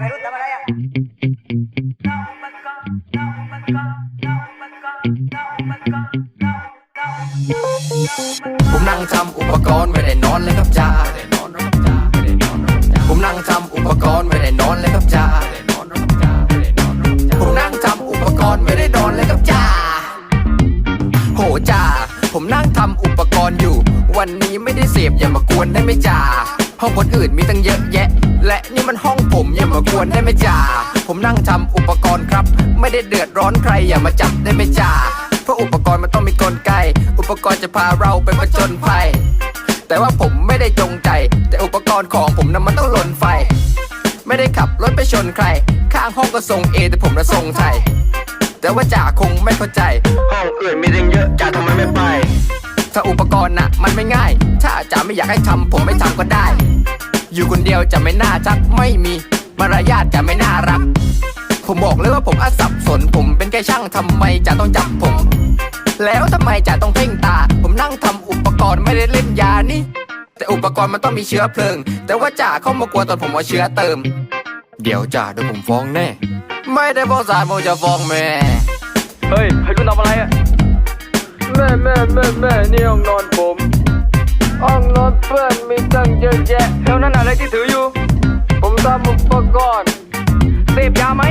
วัยรุ่นทำอะไรอะผมนั่งทำอุปกรณ์ไม่ได้นอนเลยครับจ้าผมนั่งทำอุปกรณ์ไม่ได้นอนเลยครับจ้าผมนั่งทำอุปกรณ์ไม่ได้นอนเลยครับจ้าโหจ้าผมนั่งทำอุปกรณ์อยู่ วันนี้ไม่ได้เสพอย่ามากวนได้ไหมจ้า ห้องคนอื่นมีตั้งเยอะแยะ และนี่มันห้องผมอย่ามากวนได้ไหมจ้าผมนั่งทำอุปกรณ์ครับ ไม่ได้เดือดร้อนใครอย่ามาจับได้ไหมจ้าเพราะอุปกรณ์มันต้องมีกลไก อุปกรณ์จะพาเราไปผจญภัย แต่ว่าผมไม่ได้จงใจ แต่อุปกรณ์ของผมนั้นมันต้องหล่นไฟ ไม่ได้ขับรถไปชนใคร ข้างห้องก็ส่งเอแต่ผมระส่งไทยแต่ว่าจ่าคงไม่เข้าใจ ห้องอื่นมีตั้งเยอะจ่าทำไมไม่ไป ถ้าอุปกรณ์นะมันไม่ง่าย ถ้าจ่าไม่อยากให้ทำผมไม่ทำก็ได้ อยู่คนเดียวจะไม่น่าชักไม่มีมารยาทจะไม่น่ารัก ผมบอกเลยว่าผมอาสับสน ผมเป็นแค่ช่างทำไมจ่าต้องจับผม แล้วทำไมจ่าต้องเพ่งตา ผมนั่งทำอุปกรณ์ไม่ได้เล่นยานี่แต่อุปกรณ์มันต้องมีเชื้อเพลิง แต่ว่าจ่าเข้ามากลัวตอนผมเอาเชื้อเติม เดี๋ยวจ่าเดี๋ยวผมฟ้องแน่ ไม่ได้บอกสารผมจะฟ้องแม่ เฮ้ยให้รุ่นทำอะไรอะ แม่แม่แม่แม่นี่ห้องนอนผมห้องนอนเพื่อนมีตั้งเยอะแยะแล้วนั่นอะไรที่ถืออยู่ ผมทำอุปกรณ์เสพยาไหม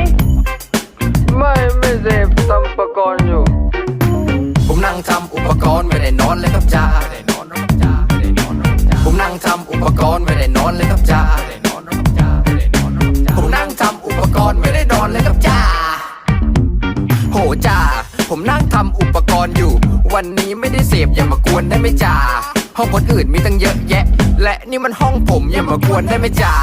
ไม่ไม่เสพทำอุปกรณ์อยู่ ผมนั่งทำอุปกรณ์ไม่ได้นอนเลยครับจ้าผมนั่งทำอุปกรณ์ไม่ได้นอนเลยครับจ้าผมนั่งทำอุปกรณ์ไม่ได้นอนเลยครับจ้าโหจ้า ผมนั่งทำอุปกรณ์อยู่ วันนี้ไม่ได้เสพอย่ามากวนได้ไหมจ้าห้องคนอื่นมีตั้งเยอะแยะ และนี่มันห้องผมอย่ามากวนได้ไหมจ้า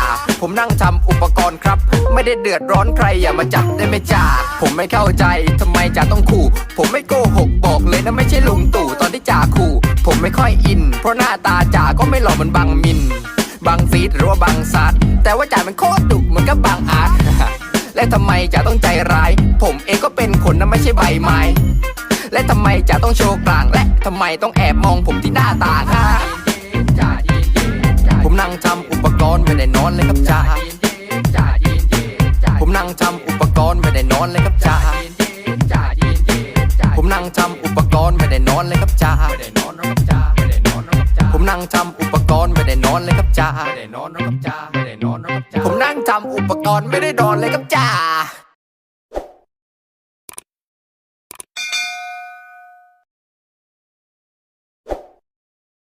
ผมนั่งทำอุปกรณ์ครับ ไม่ได้เดือดร้อนใครอย่ามาจับได้ไหมจ้าผมไม่เข้าใจทำไมจ่าต้องขู่ ผมไม่โกหกบอกเลยนะไม่ใช่ลุงตู่ตอนที่จ่าขู่ ผมไม่ค่อยอิน เพราะหน้าตาจ่าก็ไม่หล่อเหมือนบางมินบางฟีดหรือว่าบางซัดแต่ว่าจ่ามันโคตรดุเหมือนกับบางอาร์ต และทำไมจะต้องใจร้าย ผมเองก็เป็นคนนะไม่ใช่ใบไม้ และทำไมจะต้องโชว์กลาง และทำไมต้องแอบมองผมที่หน้าต่างฮะผมนั่งทำอุปกรณ์ไม่ได้นอนเลยครับจ้าผมนั่งทำอุปกรณ์ไม่ได้นอนเลยครับจ้าผมนั่งทำอุปกรณ์ไม่ได้นอนเลยครับจ้าผมนั่งทำอุปกรณ์ไม่ได้นอนเลยครับจ้าผมนั่ง ทำอุปกรณ์ไม่ได้ดอนเลยครับจ้า